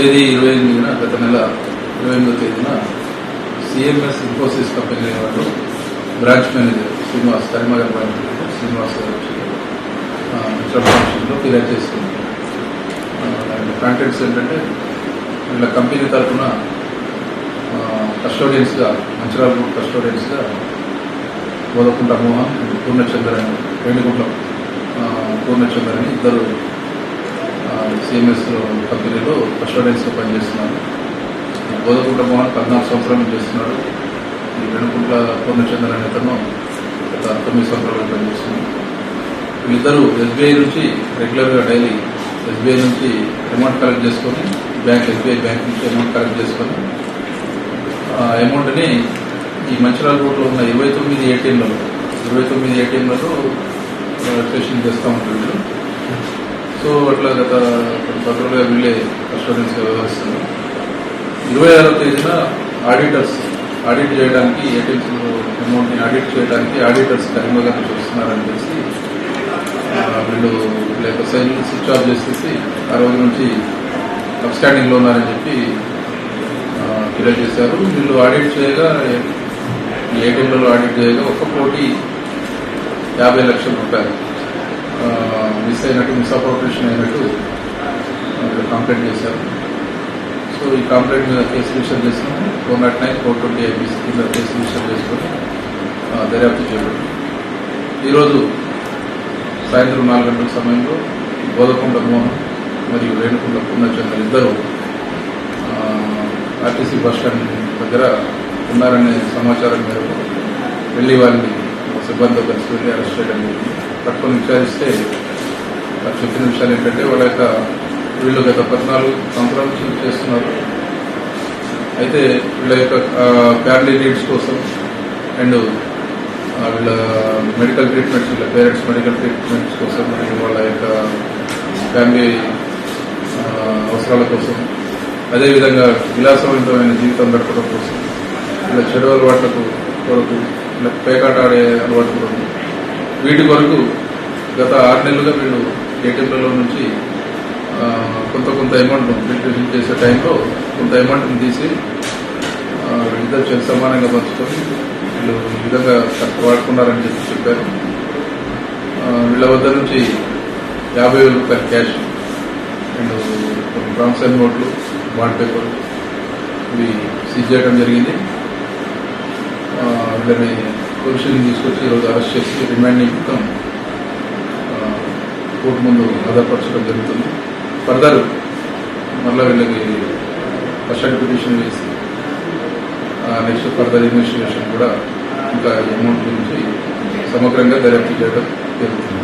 తేదీ ఇరవై ఎనిమిదిన గత నెల ఇరవై ఎనిమిదో తేదీన సిఎంఎస్ ఇన్ఫోసిస్ కంపెనీ వాళ్ళు branch manager Srinivas Karimnagar branch Srinivas garu ఫిర్యాదు చేసుకుంది కాంటెంట్స్ ఏంటంటే వీళ్ళ కంపెనీ తరఫున కస్టోడియన్స్గా మంచిరాల గ్రూప్ కస్టోడియన్స్గా గోదకుంట మోహన్ పూర్ణచంద్ర అని రేణిగుంట్ల పూర్ణచంద్ర అని ఇద్దరు సిఎంఎస్ కంపెనీలో కస్టోడియన్స్గా పనిచేస్తున్నారు ఈ మోహన్ పద్నాలుగు సంవత్సరాలు చేస్తున్నాడు. ఈ రేణుగుంట్ల పూర్ణచంద్ర అనే అతను గత తొమ్మిది సంవత్సరాలు పనిచేస్తున్నాడు. వీళ్ళిద్దరూ ఎస్బీఐ నుంచి రెగ్యులర్గా డైలీ ఎస్బీఐ నుంచి అమౌంట్ కలెక్ట్ చేసుకొని బ్యాంక్ ఎస్బీఐ బ్యాంక్ నుంచి అమౌంట్ కలెక్ట్ చేసుకొని ఆ అమౌంట్ని ఈ మంచిరాల రోడ్లో ఉన్న ఇరవై తొమ్మిది ఏటీఎంలలో ఇరవై తొమ్మిది ఏటీఎంలలో రిజిస్ట్రేషన్ చేస్తూ ఉంటారు సో అట్లా గత భద్రంగా వెళ్ళే వీళ్ళే కస్టోడియన్స్గా ఇరవై ఆరో తేదీన ఆడిటర్స్ ఆడిట్ చేయడానికి ఏటీఎంస్ అమౌంట్ని ఆడిట్ చేయడానికి ఆడిటర్స్ కరీంనగర్ నుంచి వస్తున్నారని తెలిసి వీళ్ళు లేక సైన్ స్విచ్ ఆఫ్ చేసేసి ఆ రోజు నుంచి అప్స్టాండింగ్లో ఉన్నారని చెప్పి ఫిర్యాదు చేశారు వీళ్ళు ఆడిట్ చేయగా ఏటీఎంలలో ఆడిట్ చేయగా ఒక కోటి యాభై లక్షల రూపాయలు. మిస్ అయినట్టు మిస్అప్రోప్రియేషన్ అయినట్టు కంప్లైంట్ చేశారు. సో ఈ కంప్లైంట్ మీద కేసు రిజిస్టర్ చేసినాము four nought nine four twenty IPC కింద కేసు రిజిస్టర్ చేసుకొని దర్యాప్తు చేయబడింది ఈరోజు సాయంత్రం నాలుగు గంటల సమయంలో గోదకొండ మోహన్ మరియు రేణుకొండ పూర్ణచంద్ర ఇద్దరు ఆర్టీసీ బస్ స్టాండ్ దగ్గర ఉన్నారనే సమాచారం మేరకు వెళ్ళి వారిని సిబ్బందితో కలిసి వెళ్ళి అరెస్ట్ చేయడం జరిగింది పట్టుకొని విచారిస్తే చెప్పిన విషయాలు ఏంటంటే వాళ్ళ యొక్క వీళ్ళు గత పద్నాలుగు సంవత్సరాల నుంచి చేస్తున్నారు. అయితే వీళ్ళ యొక్క ఫ్యామిలీ నీడ్స్ కోసం అండ్ వీళ్ళ మెడికల్ ట్రీట్మెంట్స్ వీళ్ళ పేరెంట్స్ మెడికల్ ట్రీట్మెంట్స్ కోసం మరియు వాళ్ళ యొక్క ఫ్యామిలీ అవసరాల కోసం అదేవిధంగా విలాసవంతమైన జీవితం గడపడం కోసం వీళ్ళ చెడు అలవాట్లకు కొరకు ఇలా పేకాట ఆడే అలవాటు కొరకు వీటి కొరకు గత ఆరు నెలలుగా వీళ్ళు ఏటీఎంలలో నుంచి కొంత కొంత అమౌంట్ ఫిల్టరేషన్ చేసే టైంలో కొంత అమౌంట్ని తీసి ఆ, ఇద్దరు చేసి సమానంగా పంచుకొని వీళ్ళు ఈ విధంగా తక్కువ వాడుకున్నారని చెప్పి చెప్పారు. వీళ్ళ వద్ద నుంచి యాభై వేల రూపాయల క్యాష్ అండ్ కొన్ని ప్రామిసరీ నోట్లు బాండ్ పేపర్ ఇవి సీజ్ చేయడం జరిగింది. వీళ్ళని పోలీసులను తీసుకొచ్చి ఈరోజు అరెస్ట్ చేసి రిమాండ్ నిమిత్తం కోర్టు ముందు ఆధారపరచడం జరుగుతుంది. ఫర్దర్ మళ్ళీ వీళ్ళకి కస్టడీ పిటిషన్ వేసి నెక్స్ట్ ఫర్దర్ ఇన్వెస్టిగేషన్ కూడా ఇంకా అమౌంట్ గురించి సమగ్రంగా దర్యాప్తు చేయడం జరుగుతుంది.